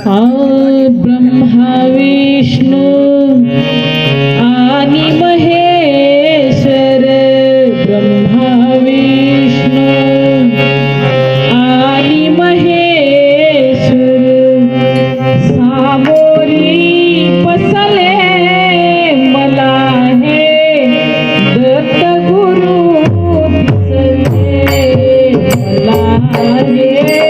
आ ब्रह्मा विष्णू आणि महेश्वर ब्रह्मा विष्णू आणि महेश्वर सामोरी पसले मला हे दत्त गुरु मला हे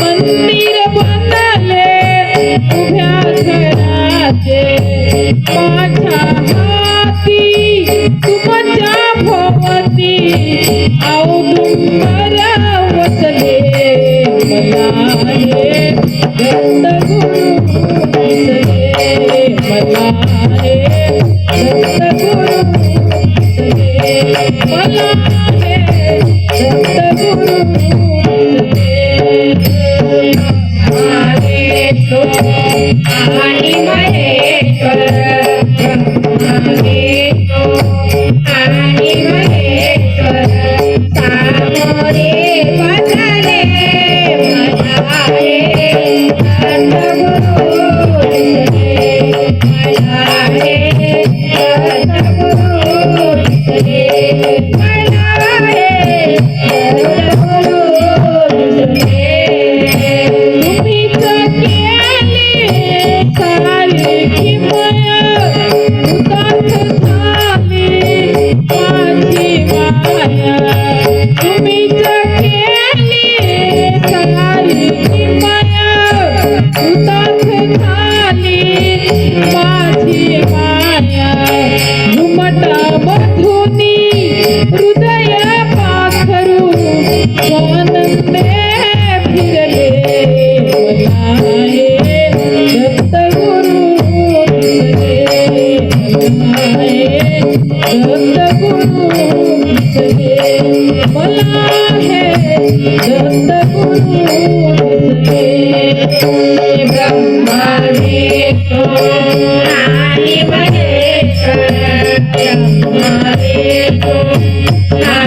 मंदिर बनले उभ्या घराचे माझ्या हाती तुमच्या भोवती अवघुंबरा वसले मला हे दत्तगुरु वसले मला हे दत्तगुरु वसले मला हे दत्तगुरु आणि